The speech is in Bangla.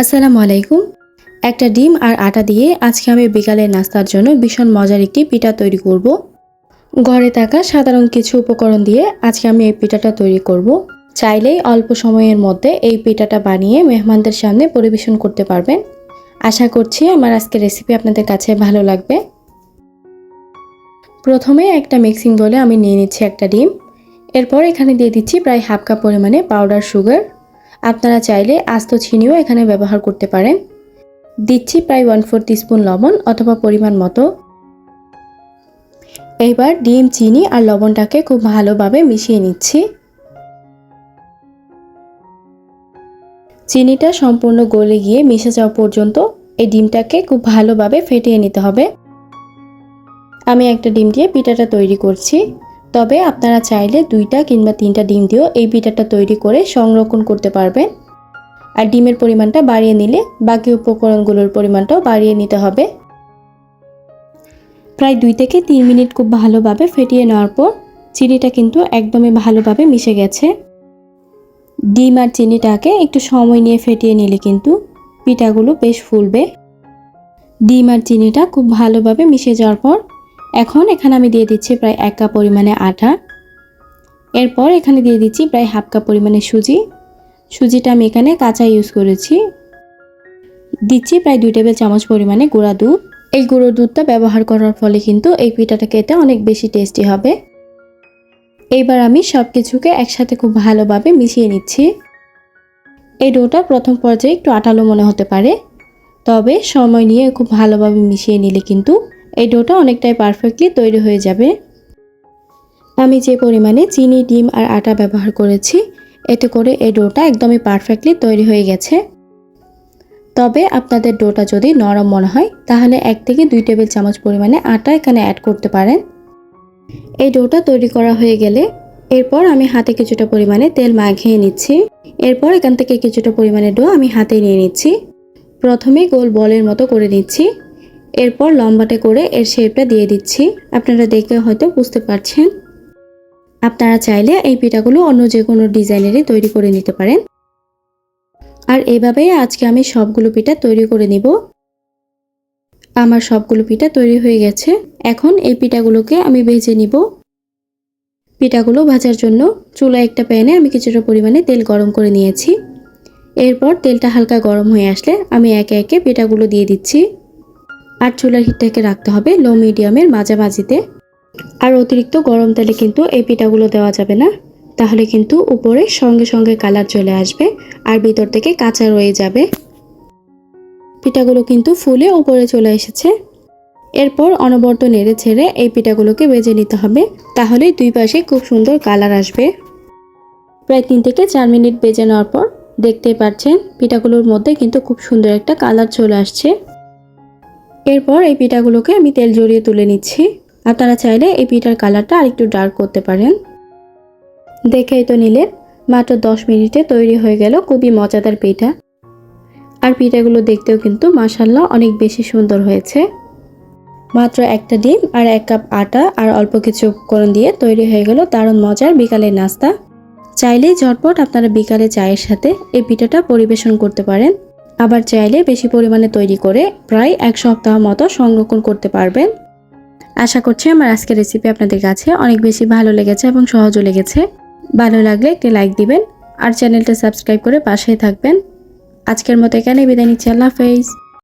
আসসালামু আলাইকুম একটা ডিম আর আটা দিয়ে আজকে আমি বিকালের নাস্তার জন্য ভীষণ মজার একটি পিঠা তৈরি করব। ঘরে থাকা সাধারণ কিছু উপকরণ দিয়ে আজকে আমি এই পিঠাটা তৈরি করব। চাইলেই অল্প সময়ের মধ্যে এই পিঠাটা বানিয়ে মেহমানদের সামনে পরিবেশন করতে পারবেন আশা করছি আমার আজকের রেসিপি আপনাদের কাছে ভালো লাগবে প্রথমে একটা মিক্সিং বলে আমি নিয়ে নিচ্ছি একটা ডিম এরপর এখানে দিয়ে দিচ্ছি প্রায় হাফ কাপ পরিমাণে পাউডার সুগার আপনারা চাইলে আস্ত চিনিও এখানে ব্যবহার করতে পারেন। দিচ্ছি প্রায় ওয়ান ফোর স্পুন লবণ অথবা পরিমাণ মতো। এইবার ডিম, চিনি আর লবণটাকে খুব ভালোভাবে মিশিয়ে নিচ্ছি। চিনিটা সম্পূর্ণ গলে গিয়ে মিশে যাওয়া পর্যন্ত এই ডিমটাকে খুব ভালোভাবে ফেটিয়ে নিতে হবে। আমি একটা ডিম দিয়ে পিঠাটা তৈরি করছি। তবে আপনারা চাইলে দুইটা কিংবা তিনটা ডিম দিয়েও এই পিঠাটা তৈরি করে সংরক্ষণ করতে পারবেন। আর ডিমের পরিমাণটা বাড়িয়ে নিলে বাকি উপকরণগুলোর পরিমাণটাও বাড়িয়ে নিতে হবে। প্রায় দুই থেকে তিন মিনিট খুব ভালোভাবে ফেটিয়ে নেওয়ার পর চিনিটা কিন্তু একদমই ভালোভাবে মিশে গেছে। ডিম আর চিনিটাকে একটু সময় নিয়ে ফেটিয়ে নিলে কিন্তু পিঠাগুলো বেশ ফুলবে। ডিম আর চিনিটা খুব ভালোভাবে মিশে যাওয়ার পর এখন এখানে আমি দিয়ে দিচ্ছি প্রায় এক কাপ পরিমাণে আটা। এরপর এখানে দিয়ে দিচ্ছি প্রায় হাফ কাপ পরিমাণে সুজি। সুজিটা আমি এখানে কাঁচা ইউজ করেছি। দিচ্ছি প্রায় দুই টেবিল চামচ পরিমাণে গুঁড়া দুধ। এই গুঁড়ো দুধটা ব্যবহার করার ফলে কিন্তু এই পিঠাটা খেতে অনেক বেশি টেস্টি হবে। এইবার আমি সব কিছুকে একসাথে খুব ভালোভাবে মিশিয়ে নিচ্ছি। এই ডোটা প্রথম পর্যায়ে একটু আটালো মনে হতে পারে। তবে সময় নিয়ে খুব ভালোভাবে মিশিয়ে নিলে কিন্তু এই ডোটা অনেকটাই পারফেক্টলি তৈরি হয়ে যাবে। আমি যে পরিমাণে চিনি, ডিম আর আটা ব্যবহার করেছি, এতে করে এই ডোটা একদমই পারফেক্টলি তৈরি হয়ে গেছে। তবে আপনাদের ডোটা যদি নরম মনে হয়, তাহলে এক থেকে দুই টেবিল চামচ পরিমাণে আটা এখানে অ্যাড করতে পারেন। এই ডোটা তৈরি করা হয়ে গেলে এরপর আমি হাতে কিছুটা পরিমাণে তেল মাখিয়ে নিচ্ছি। এরপর এখান থেকে কিছুটা পরিমাণে ডো আমি হাতে নিয়ে নিচ্ছি। প্রথমে গোল বলের মতো করে নিচ্ছি। এরপর লম্বাটে করে এর শেপটা দিয়ে দিচ্ছি। আপনারা দেখে হয়তো বুঝতে পারছেন। আপনারা চাইলে এই পিঠাগুলো অন্য যে কোনো ডিজাইনেরই তৈরি করে নিতে পারেন। আর এইভাবেই আজকে আমি সবগুলো পিঠা তৈরি করে নিব। আমার সবগুলো পিঠা তৈরি হয়ে গেছে। এখন এই পিঠাগুলোকে আমি ভেজে নিব। পিঠাগুলো ভাজার জন্য চুলা একটা প্যানে আমি কিছুটা পরিমাণে তেল গরম করে নিয়েছি। এরপর তেলটা হালকা গরম হয়ে আসলে আমি একে একে পিঠাগুলো দিয়ে দিচ্ছি। আর চুলার হিটটাকে রাখতে হবে লো মিডিয়ামের মাঝামাঝিতে। আর অতিরিক্ত গরম তেলে কিন্তু এই পিঠাগুলো দেওয়া যাবে না। তাহলে কিন্তু উপরে সঙ্গে সঙ্গে কালার চলে আসবে আর ভিতর থেকে কাঁচা রয়ে যাবে। পিঠাগুলো কিন্তু ফুলে উপরে চলে এসেছে। এরপর অনবর্ত নেড়ে ছেড়ে এই পিঠাগুলোকে বেজে নিতে হবে। তাহলে দুই পাশে খুব সুন্দর কালার আসবে। প্রায় তিন থেকে চার মিনিট বেজে নেওয়ার পর দেখতেই পাচ্ছেন পিঠাগুলোর মধ্যে কিন্তু খুব সুন্দর একটা কালার চলে আসছে। এরপর এই পিঠাগুলোকে আমি তেল জড়িয়ে তুলে নিচ্ছি। আপনারা চাইলে এই পিঠার কালারটা আরেকটু ডার্ক করতে পারেন। দেখেই তো নিলেন, মাত্র দশ মিনিটে তৈরি হয়ে গেল খুবই মজাদার পিঠা। আর পিঠাগুলো দেখতেও কিন্তু মাসাল্লাহ অনেক বেশি সুন্দর হয়েছে। মাত্র একটা ডিম আর এক কাপ আটা আর অল্প কিছু উপকরণ দিয়ে তৈরি হয়ে গেল দারুণ মজার বিকালের নাস্তা। চাইলেই ঝটপট আপনারা বিকালে চায়ের সাথে এই পিঠাটা পরিবেশন করতে পারেন। আবার চাইলে বেশি পরিমাণে তৈরি করে প্রায় এক সপ্তাহ মতো সংরক্ষণ করতে পারবেন। আশা করছি আমার আজকের রেসিপি আপনাদের কাছে অনেক বেশি ভালো লেগেছে এবং সহজও লেগেছে। ভালো লাগলে একটি লাইক দিবেন আর চ্যানেলটা সাবস্ক্রাইব করে পাশেই থাকবেন। আজকের মতো এখানে বিদায় নিচ্ছি, আল্লাহ হাফেজ।